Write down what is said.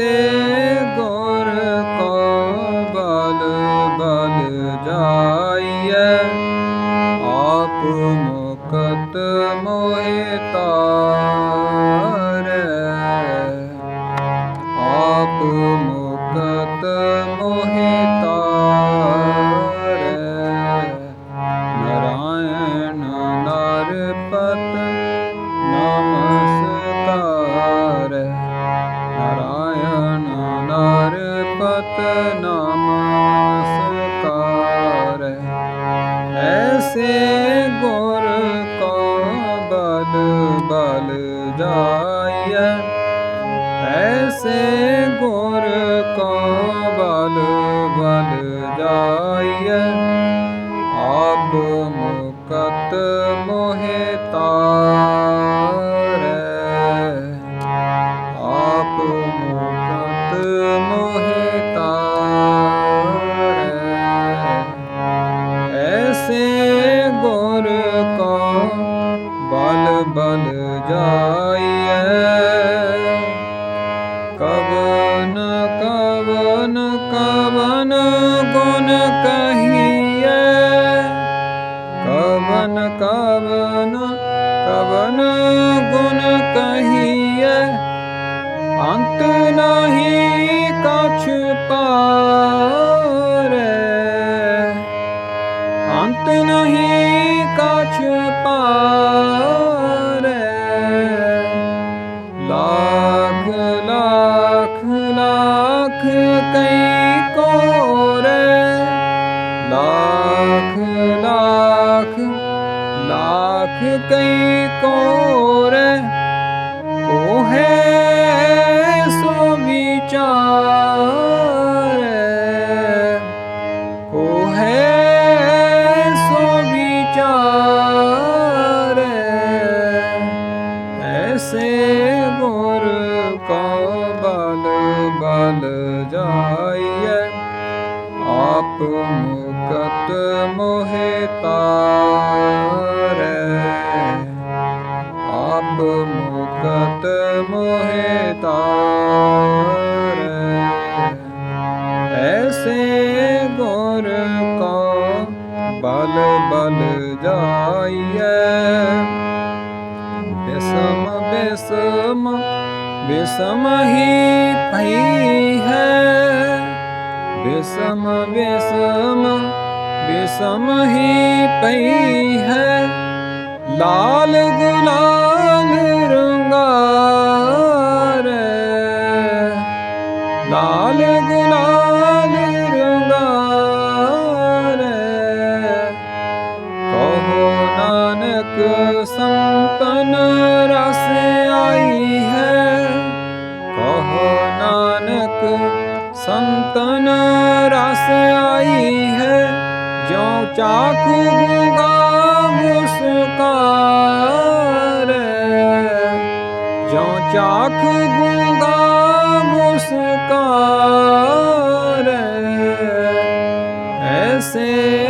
ਸੇ ਗੁਰ ਕੋ ਬਲ ਬਲ ਜਾਈਐ। ਆਪ ਮੁਕਤ ਮੋਹਿ ਤਾਰ ਜਾਈਐ। ਐਸੇ ਗੁਰ ਕੋ ਲਾਖ ਲੱਖ ਲਾਖ ਕਈ ਕੋਰੇ ਲਾਖ ਲਾਖ ਲਾਖ ਕਈ ਕੋਰੇ ਕੋ ਜਾਈਐ ਆਪ ਮੁਕਤ ਮੋਹਿ ਤਾਰੈ। ਆਪ ਮੁਕਤ ਮੋਹਿ ਤਾਰੈ। ਐਸੇ ਗੁਰ ਕੋ ਬਲ ਬਲ ਜਾਈਐ। ਬਿਸਮ ਬਿਸਮ ਬਿਸਮ ਹੀ ਪਈ ਹੈ। ਬਿਸਮ ਬਿਸਮ ਬਿਸਮ ਹੀ ਪਈ ਹੈ। ਲਾਲ ਗੁਲਾਲ ਰੰਗਾਰੇ ਲਾਲ ਗੁਲਾਲ ਰੰਗਾਰੇ ਕਹੋ ਨਾਨਕ ਸੰਤਨ संतन रस आई है जो चाकूँगा मुस्कार जो चाकूँगा मुस्कार ऐसे